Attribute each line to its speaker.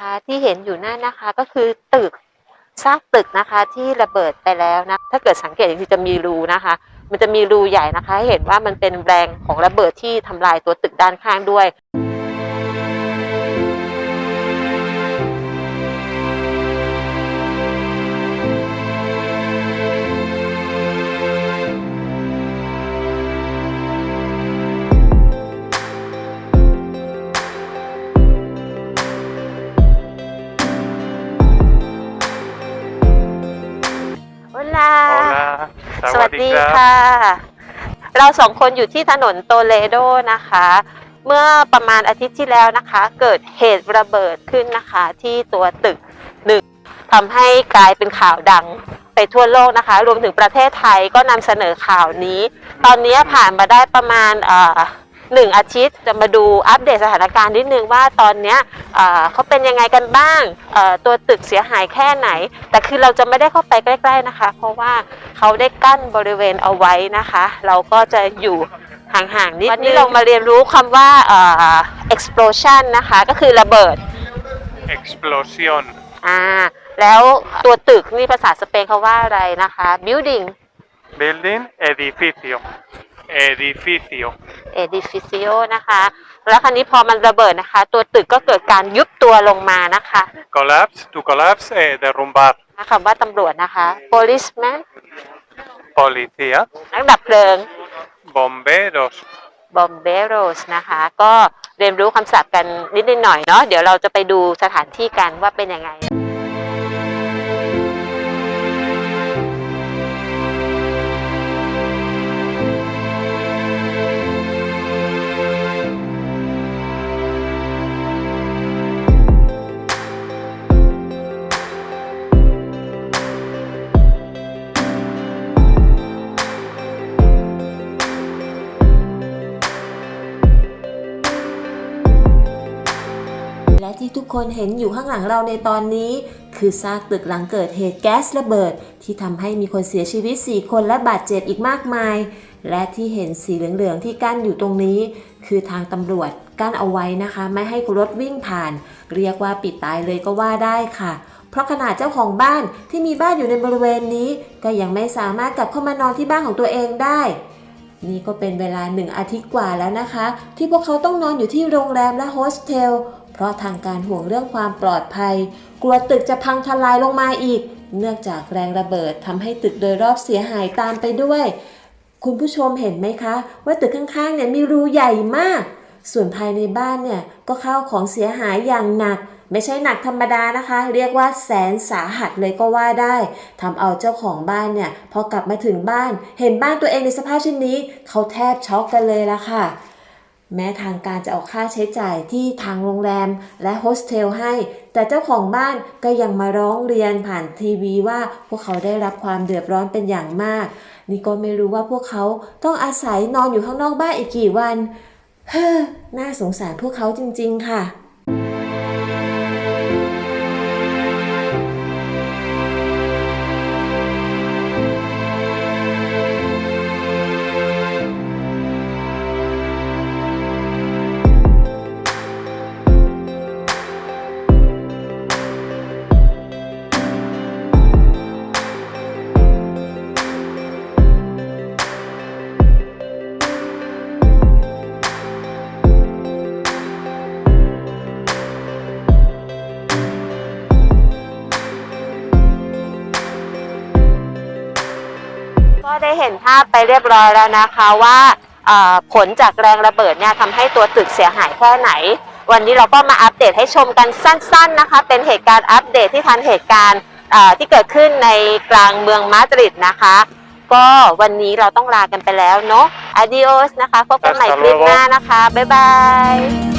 Speaker 1: คะที่เห็นอยู่นั่นนะคะก็คือตึกซากตึกนะคะที่ระเบิดไปแล้วนะถ้าเกิดสังเกตคือจะมีรูนะคะ มันจะมีรูใหญ่นะคะหเห็นว่ามันเป็นแรงของระเบิดที่ทำลายตัวตึกด้านข้างด้วย โอลา
Speaker 2: Hola,
Speaker 1: สวัสดี
Speaker 2: Sawadee
Speaker 1: ค่ะ เราสองคนอยู่ที่ถนนโตเลโดนะคะ เมื่อประมาณอาทิตย์ที่แล้วนะคะ เกิดเหตุระเบิดขึ้นนะคะ ที่ตัวตึกหนึ่งทำให้กลายเป็นข่าวดังไปทั่วโลกนะคะ รวมถึงประเทศไทยก็นำเสนอข่าวนี้ ตอนนี้ผ่านมาได้ประมาณเอ่อ หนึ่งอาทิตย์จะมาดูอัปเดตสถานการณ์นิดนึงว่าตอนเนี้ยเอ่อเขาเป็นยังไงกันบ้างเอ่อตัวตึกเสียหายแค่ไหน แต่คือเราจะไม่ได้เข้าไปใกล้ ๆนะคะ เพราะว่าเขาได้กั้นบริเวณเอาไว้นะคะ เราก็จะอยู่ห่างๆนิดวันนี้เรามาเรียนรู้คำว่าเอ่อ explosion นะคะ ก็คือระเบิด
Speaker 2: Explosión.
Speaker 1: อ่าแล้วตัวตึกนี่ภาษาสเปนเขาว่าอะไรนะคะ building
Speaker 2: Building, edificio. Edificio.
Speaker 1: edificio นะคะ แล้วคราวนี้พอมันระเบิดนะคะ ตัวตึกก็เกิดการยุบตัวลงมานะคะ
Speaker 2: Collapse, to collapse, eh, derrumbar.
Speaker 1: คำว่าตำรวจนะคะ policeman
Speaker 2: Policía,
Speaker 1: นักดับเพลิง
Speaker 2: bomberos.
Speaker 1: bomberos นะคะ ก็เรียนรู้คำศัพท์กันนิดๆหน่อยๆเนาะ เดี๋ยวเราจะไปดูสถานที่กันว่าเป็นยังไง
Speaker 3: และที่ทุกคนเห็นอยู่ข้างหลังเราในตอนนี้ คือซากตึกหลังเกิดเหตุแก๊สระเบิด ที่ทำให้มีคนเสียชีวิต 4 คนและบาดเจ็บอีกมากมาย และที่เห็นสีเหลืองๆที่กั้นอยู่ตรงนี้ คือทางตำรวจกั้นเอาไว้นะคะ ไม่ให้รถวิ่งผ่าน เรียกว่าปิดตายเลยก็ว่าได้ค่ะเพราะขนาดเจ้าของบ้านที่มีบ้านอยู่ในบริเวณนี้ ก็ยังไม่สามารถกลับเข้ามานอนที่บ้านของตัวเองได้ นี่ก็เป็นเวลาหนึ่งอาทิตย์กว่าแล้วนะคะ ที่พวกเขาต้องนอนอยู่ที่โรงแรมและโฮสเทล เพราะทางการห่วงเรื่องความปลอดภัย กลัวตึกจะพังทลายลงมาอีก เนื่องจากแรงระเบิดทำให้ตึกโดยรอบเสียหายตามไปด้วย คุณผู้ชมเห็นไหมคะ ว่าตึกข้างๆเนี่ยมีรูใหญ่มาก ส่วนภายในบ้านเนี่ยก็เข้าของเสียหายอย่างหนักไม่ใช่หนักธรรมดานะคะ เรียกว่าแสนสาหัสเลยก็ว่าได้ทำเอาเจ้าของบ้านเนี่ย พอกลับมาถึงบ้าน เห็นบ้านตัวเองในสภาพเช่นนี้ เขาแทบช็อกกันเลยละค่ะ แม้ทางการจะออกค่าใช้จ่ายที่ทางโรงแรมและโฮสเทลให้ แต่เจ้าของบ้านก็ยังมาร้องเรียนผ่านทีวีว่าพวกเขาได้รับความเดือดร้อนเป็นอย่างมาก นี่ก็ไม่รู้ว่าพวกเขาต้องอาศัยนอนอยู่ข้างนอกบ้านอีกกี่วัน เฮ้อ น่าสงสารพวกเขาจริง ๆ ค่ะ
Speaker 1: ได้เห็นภาพไปเรียบร้อยแล้วนะคะว่าผลจากแรงระเบิดเนี่ยทำให้ตัวตึกเสียหายแค่ไหน วันนี้เราก็มาอัปเดตให้ชมกันสั้นๆนะคะ เป็นเหตุการณ์อัปเดตที่ทันเหตุการณ์ที่เกิดขึ้นในกลางเมืองมาดริดนะคะ ก็วันนี้เราต้องลากันไปแล้วเนาะ adios นะคะพบกันใหม่คลิปหน้านะคะ บ๊ายบาย